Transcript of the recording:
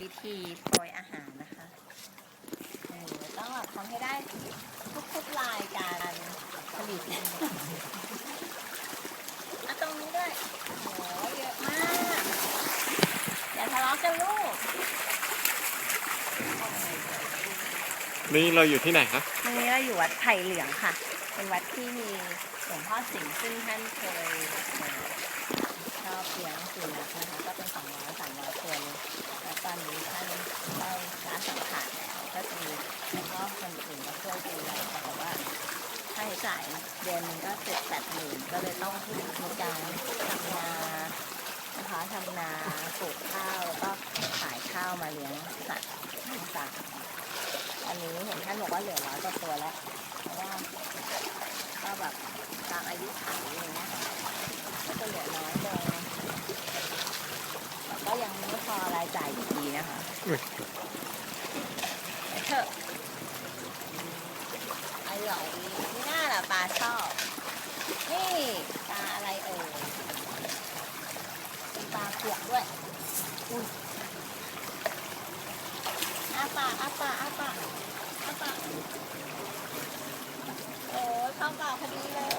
วิธีโปรยอาหารนะคะเออต้องแบบทำให้ได้ทุกๆรายการผลิตอะตรงนี้ด้วยโอ้โหเยอะมาก อย่าทะเลาะกันลูก นี่เราอยู่ที่ไหนคะตรงนี้เราอยู่วัดไผ่เหลืองค่ะ เป็นวัดที่มีหลวงพ่อสิงห์ซึ่งท่านเคยเอ่อชอบเลี้ยงสุนัขนะคะ ก็เป็นสองร้อยสามร้อยตัวเลยแล้วตอนนี้ท่านได้ละ สังขารแล้วก็จะมีแล้วก็คนอื่นมาช่วยดูแลแต่ว่าค่าใช้จ่ายเดือนหนึงก็เจ็ดแปดหมื่นก็เลยต้องมีการทำนานะคะทำนาปลูกข้าวแล้วก็ขายข้าวมาเลี้ยงสัตว์ต่างๆอันนี้เห็นท่านบอกว่าเหลือร้อยกว่าตัวแล้วเพราะว่าก็แบบตามอายุขัยอะไรเงี้ยก็จะเหลือน้อยลงแต่ก็ยังไม่พอรายจ่ายอยู่ดีนะคะ เถอะอร่อยนี่น่าล่ะปลาชอบนี่ปลาอะไรเอ่ยเป็นปลาเผือกด้วยอุ้ยอาปากอาปากอาปากอาปากโอ้ยเข้าปากพอดีเลย